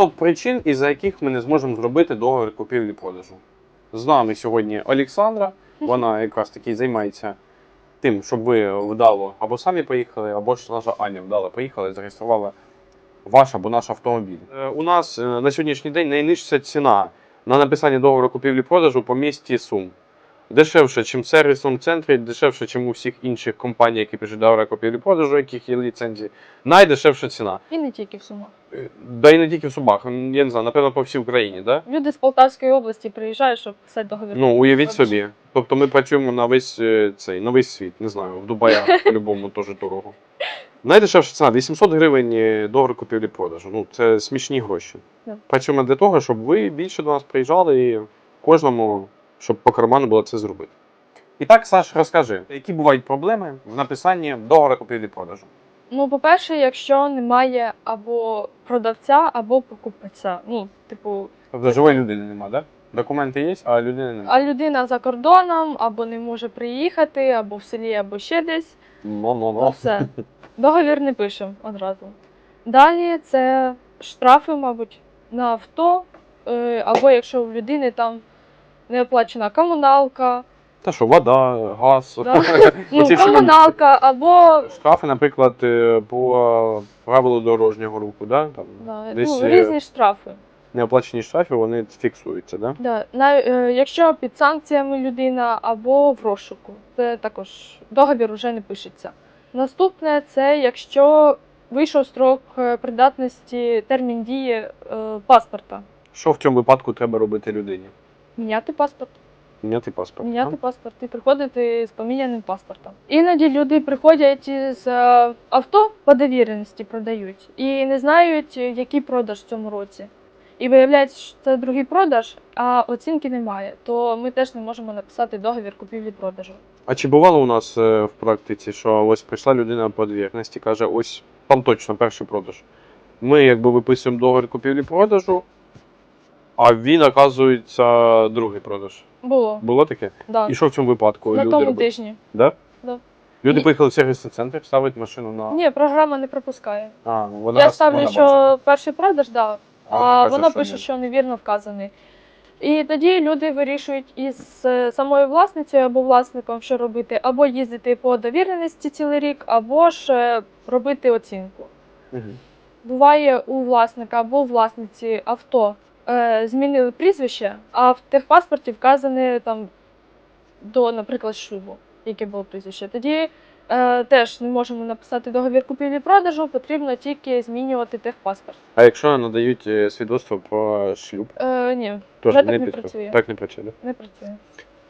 Топ причин, із-за яких ми не зможемо зробити договір купівлі-продажу. З нами сьогодні Олександра. Вона якраз таки займається тим, щоб ви вдало або самі поїхали, або ж наша Аня вдало поїхала і зареєструвала ваш або наш автомобіль. Е, У нас е, на сьогоднішній день найнижча ціна на написання договору купівлі-продажу по місті Сум. Дешевше, ніж в сервісному центрі, дешевше, ніж у всіх інших компаній, які пишуть договори купівлі-продажу, яких є ліцензії. Найдешевша ціна. І не тільки в Сумах. Е, Да і не тільки в Сумах, я не знаю, напевно, по всій Україні, да? Люди з Полтавської області приїжджають, щоб писати договір. Ну, уявіть собі. Тобто ми працюємо на весь е, цей на весь світ, не знаю, в Дубаях по-любому теж дорого. Найдешевша ціна 800 гривень е, договір купівлі-продажу. Ну, це смішні гроші. Да. Працюємо для того, щоб ви більше до нас приїжджали і кожному, щоб по карману було це зробити. І так, Саш, розкажи, які бувають проблеми в написанні договору купівлі-продажу? Ну, по-перше, якщо немає або продавця, або покупця. Ну, типу, Тобто живої людини немає, да? Документи є, а людини немає. а людина за кордоном, або не може приїхати, або в селі, або ще десь. Ну, ну, Ну, ну. все. Договір не пишемо одразу. Далі це штрафи, мабуть, на авто, е, або якщо в людини там не оплачена комуналка, Та що, вода, газ. Да. ну, Оці всі комуналка, або Штрафи, наприклад, е, по правилу дорожнього руху, да? Там, да, Десь, ну, е, різні штрафи. неоплачені штрафи, вони фіксуються, да? Да. На, е, якщо під санкціями людина або в розшуку, це також договір вже не пишеться. Наступне це якщо вийшов строк е, придатності термін дії е, паспорта. Що в цьому випадку треба робити людині? Міняти паспорт. Міняти паспорт. Міняти да? паспорт і приходити з поміняним паспортом. Іноді люди приходять з е, авто по довіреності продають і не знають, е, який продаж в цьому році. І виявляється, що це другий продаж, а оцінки немає. То ми теж не можемо написати договір купівлі-продажу. А чи бувало у нас е, в практиці, що ось прийшла людина по довіреності, каже, ось там точно перший продаж. Ми якби виписуємо договір купівлі-продажу, а він, оказується, другий продаж. Було, Було таке? да. І що в цьому випадку на люди тому робили? тижні. Да? Да. Люди Ні. поїхали в сервісний центр, ставить машину на. Ні, програма не пропускає. А, вона Я ставлю, вона що бачить. перший продаж, да, а каже, вона що пише, ні. що невірно вказаний. І тоді люди вирішують із е, самою власницею або власником, що робити, або їздити по довіреності цілий рік, або ж е, робити оцінку. Мгм. Буває у власника або у власниці авто змінили прізвище, а в техпаспорті вказане там до, наприклад, шлюбу, яке було прізвище. Тоді е, теж не можемо написати договір купівлі-продажу, потрібно тільки змінювати техпаспорт. А якщо надають е, свідоцтво про шлюб, Е, ні, теж Вже так не працює. Так не працює, да? не працює.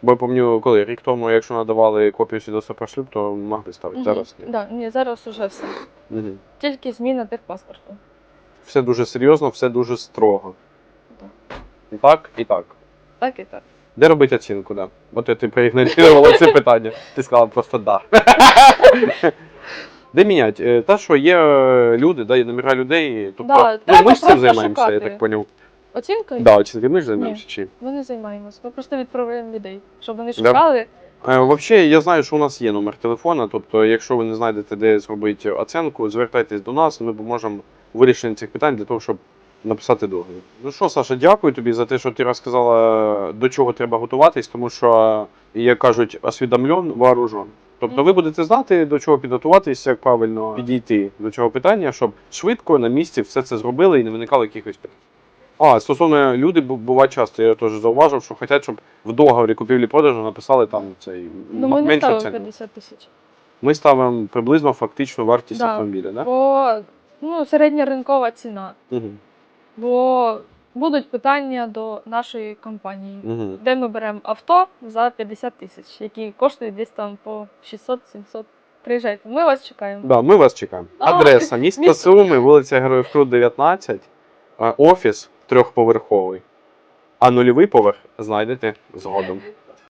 Бо я пам'ятаю, коли рік тому, якщо надавали копію свідоцтва про шлюб, то могли ставити. Мгм. Зараз ні. Да, ні, зараз уже все. Мгм. Тільки зміна техпаспорту. Все дуже серйозно, все дуже строго. Так, і так. Так і так. Де робити оцінку, да? От ти проігнорувала це питання. Ти сказала просто да. Де міняти? Е, Та, що є е, люди, да, є номера людей. Тобто, Да, ну, треба ми ж цим просто займаємося, я шукати. так поняв. Оцінкою Да, оцінки ми ж займаємося чи? ми не займаємося. Ми просто відправляємо людей, щоб вони Да. шукали. Е, Взагалі, я знаю, що у нас є номер телефона. Тобто, якщо ви не знайдете, де зробити оцінку, звертайтесь до нас, ми поможемо вирішенні цих питань для того, щоб написати договір. Ну що, Саша, дякую тобі за те, що ти розказала, до чого треба готуватись, тому що, як кажуть, освідомлен, вооружен. Тобто ви будете знати, до чого підготуватися, як правильно підійти до цього питання, щоб швидко на місці все це зробили і не виникало якихось питань. А, стосовно люди бу- буває часто, я теж зауважив, що хочуть, щоб в договорі купівлі-продажу написали там цей Ну ми не ставимо ціну. 50 тисяч. Ми ставимо приблизно фактичну вартість Да. автомобіля, да? Бо ну, середня ринкова ціна. Угу. Бо будуть питання до нашої компанії, Угу. де ми беремо авто за 50 тисяч, які коштують десь там по 600-700. Приїжджайте, ми вас чекаємо. Да, ми вас чекаємо. А, Адреса місто місто. Суми, вулиця Героїв Крут, 19, а, офіс трьохповерховий, а нульовий поверх знайдете згодом.